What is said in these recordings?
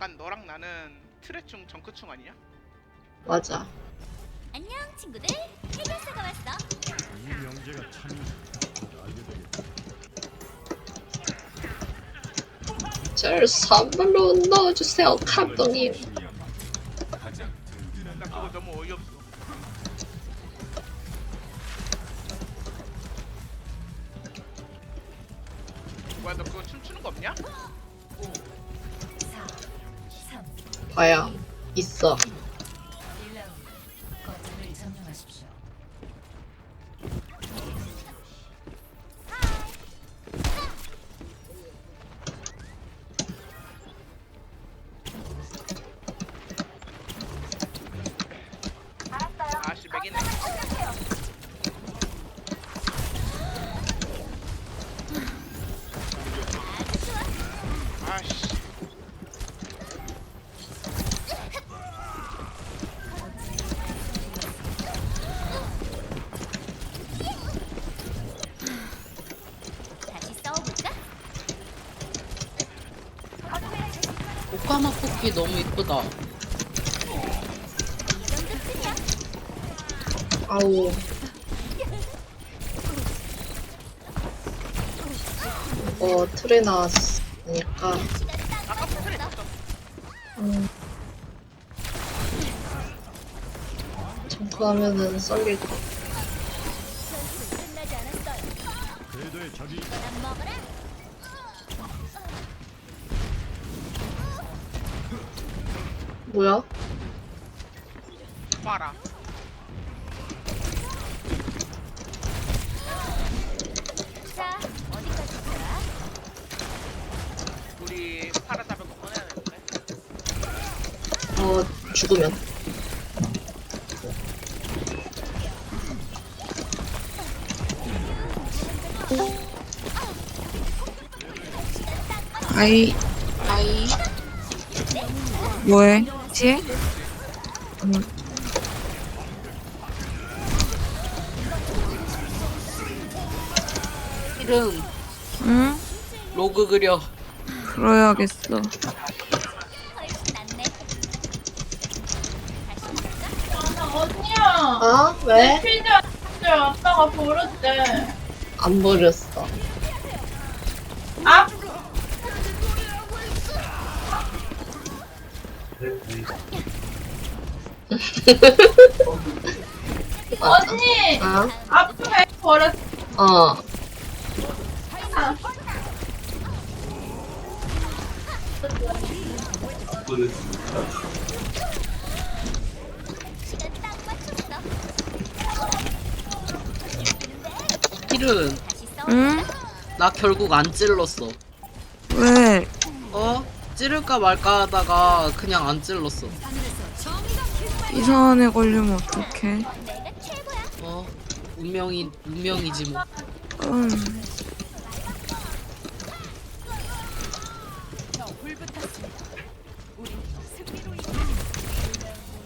약간 너랑 나는 트레충 정크충 아니야? 맞아. 안녕 친구들 해결사가 왔어 이 명제가 곧 알게 되겠다. 절 선물로 넣어주세요, 감독님. 봐야 있어. 뽑기 너무 이쁘다. 아우. 어, 틀에 나왔으니까. 아까. 음. 정크하면은 않았어요 궤도의 적 뭐야? 봐라. 자 어디까지 가? 우리 파라 잡은 거 꺼내야 되는데. 어, 죽으면. 아이 아이, 뭐해? 뒤에? 이름 응? 로그 그려. 그래야겠어. 낫네 아, 왜? 피자 아빠가 버렸대. 안 버렸어. 아? 언니, 아? 아빠 왜 버렸어? 어. 힐은 싸워 응? 나 결국 안 찔렀어. 왜? 어? 찌를까 말까 하다가 그냥 안 찔렀어. 이상한 애 걸리면 어떡해? 어? 운명이 운명이지 뭐. 음.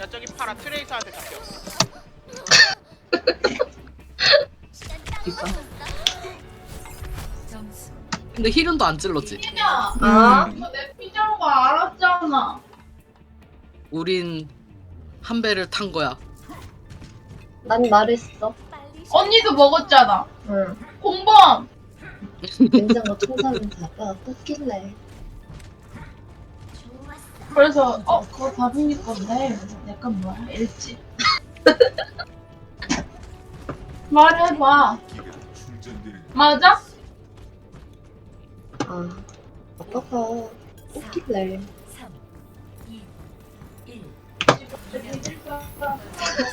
야 저기 파라 트레이서한테 점수 근데 힐은도 안 찔렀지. 아? 피자인 거 알았잖아. 우린 한 배를 탄 거야. 난 말했어. 언니도 먹었잖아. 응. 공범. 냉장고 청소하는 자가 떴길래. 좋았어 그래서 어 그거 다빈이 건데 약간 뭐야 일지. 말해봐. 맞아? 아, 아빠가 떴길래.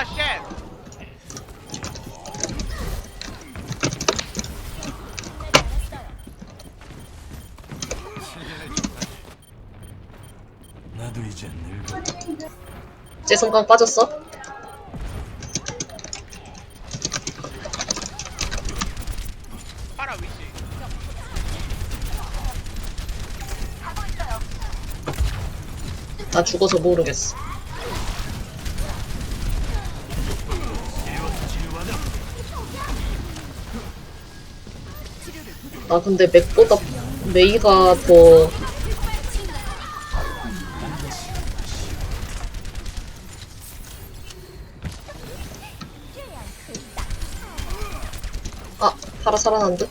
Ah, shit! 나도 이제 늙어. 제 성광 빠졌어? Para, 위치. 나 죽어서 모르겠어. 나 근데 맥보다 메이가 더 아, 파라 살아난 듯?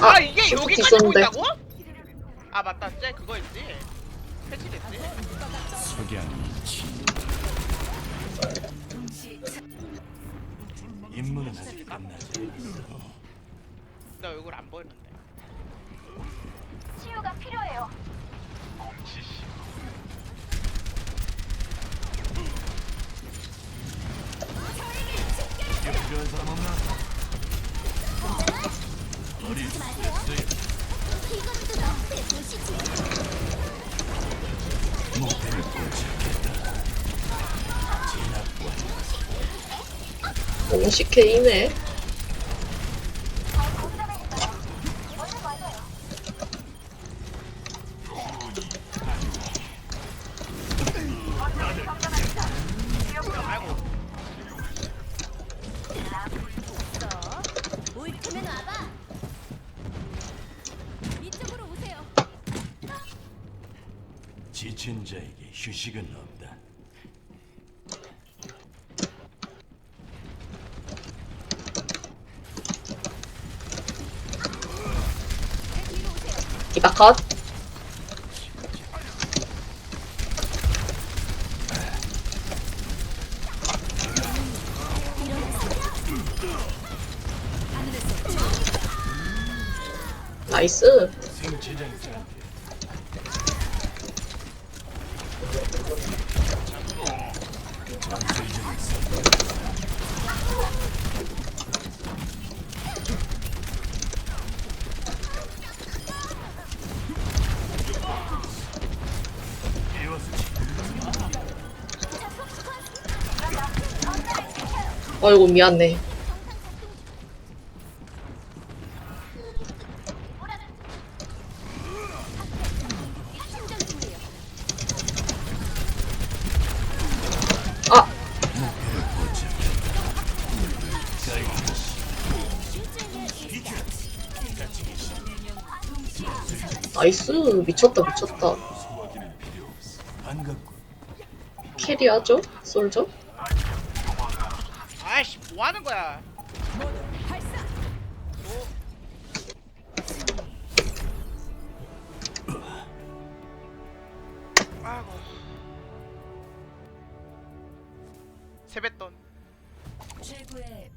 아, 아, 이게 여기까지 있었는데. 보인다고? 아 맞다, 쟤 그거 있지. 패치됐지. 임무는 아직 끝나지. 나 얼굴 안 보이는데. 치유가 필요해요. 필요한 사람 없나? 이것 50K이네. 지친 자에게 휴식은 없다. 컷. 나이스. 어이구 미안해. 아 나이스 미쳤다 미쳤다. 캐리하죠 솔저? 아이씨, 뭐 하는 거야? 아이고. 세뱃돈. 최고의